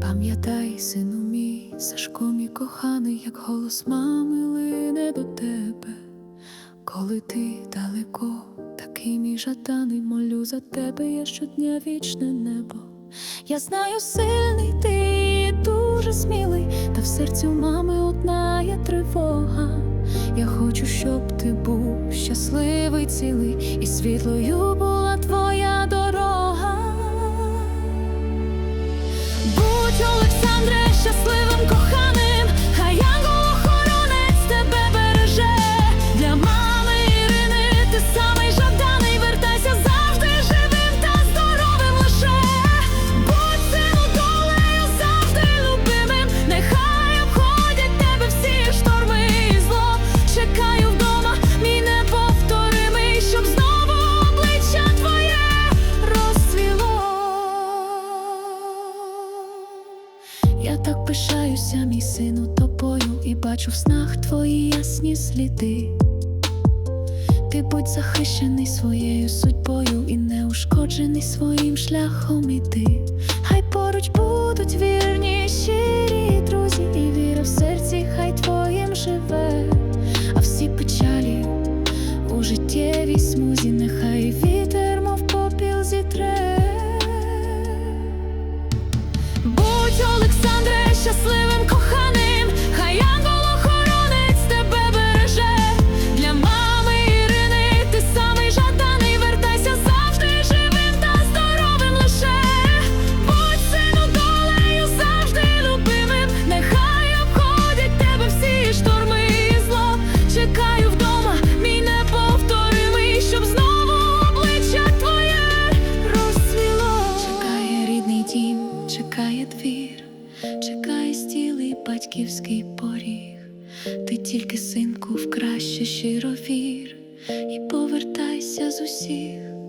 Пам'ятай, сину мій, Сашко коханий, як голос мами лине до тебе, коли ти далеко, такий мій жаданий, молю за тебе, я щодня вічне небо. Я знаю, сильний ти дуже смілий в серці у мами одна є тривога. Я хочу, щоб ти був щасливий, цілий, і світлою була твоя дорога. Пишаюся, мій сину, тобою, і бачу в снах твої ясні сліди. Ти будь захищений своєю судьбою і неушкоджений своїм шляхом іти. Хай поруч будуть вірні, двір, чекає стілий батьківський поріг. Ти тільки, синку, в краще щиро вір. І повертайся з усіх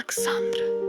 Олександра.